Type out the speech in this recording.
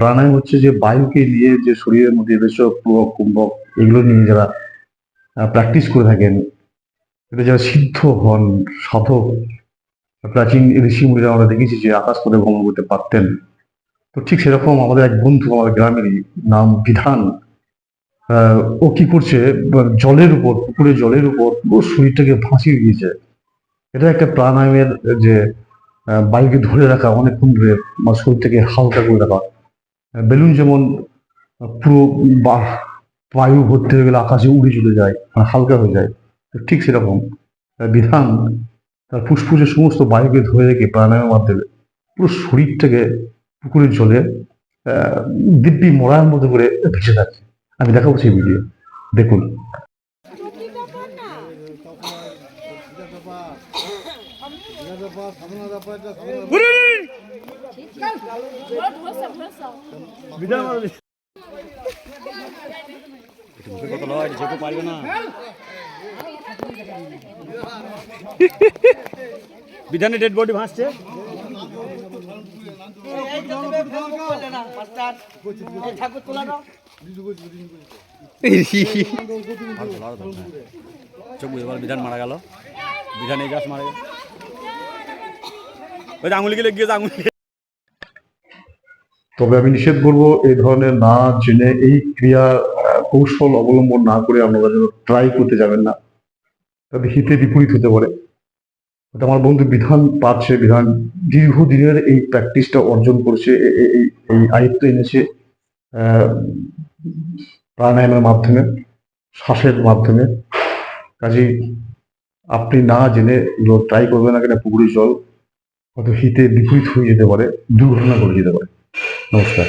প্রাণায়াম হচ্ছে যে বায়ুকে নিয়ে যে শরীরের মধ্যে রেচক প্লবক কুম্ভক, এগুলো নিয়ে যারা প্র্যাকটিস করে থাকেন এটা যারা সিদ্ধ হন, সাধক, প্রাচীন ঋষি মুনিরা আমরা দেখেছি যে আকাশ পথে ভ্রমণ করতে পারতেন। তো ঠিক সেরকম আমাদের এক বন্ধু আমাদের গ্রামেরই নাম বিধান ও কি করছে জলের উপর, পুকুরে জলের উপর পুরো শরীরটাকে ভাসিয়ে দিয়েছে। এটা একটা প্রাণায়ামের যে বায়ুকে ধরে রাখা, অনেকক্ষণ ধরে শরীরটাকে হালকা করে রাখা। বেলুন যেমন পুরো বায়ু ভর্তি হয়ে গেলে আকাশে উড়ে চলে যায় মানে হালকা হয়ে যায় ঠিক সেরকম। বিধান, তার ফুসফুসে সমস্ত বায়ুকে ধরে রেখে প্রাণায়ামের মাধ্যমে পুরো শরীরটাকে পুকুরের জলে দিব্যি মরার মতো করে ভেসে থাকে আমি দেখাবো সেই ভিডিও দেখুন। বিধানে ডেড বডি ভাসছে। চোখ বুঝে বিধান মারা গেল। বিধান গাছ মারা। ওই আঙুলি গেলে গিয়ে আঙুলি তবে আমি নিষেধ করব, এই ধরনের না জেনে এই ক্রিয়া কৌশল অবলম্বন না করে আপনারা যেন ট্রাই করতে যাবেন না। তবে হিতে বিপরীত হতে পারে। আমার বন্ধু বিধান পাচ্ছে, বিধান দীর্ঘদিনের এই প্র্যাকটিসটা অর্জন করছে এই এই আয়ত্ত এনেছে প্রাণায়ামের মাধ্যমে, শ্বাসের মাধ্যমে। কাজেই আপনি না জেনে ট্রাই করবেন না কেন? পুকুরের জল হয়তো হিতে বিপরীত হয়ে যেতে পারে, দুর্ঘটনা ঘটে যেতে পারে। নমস্কার।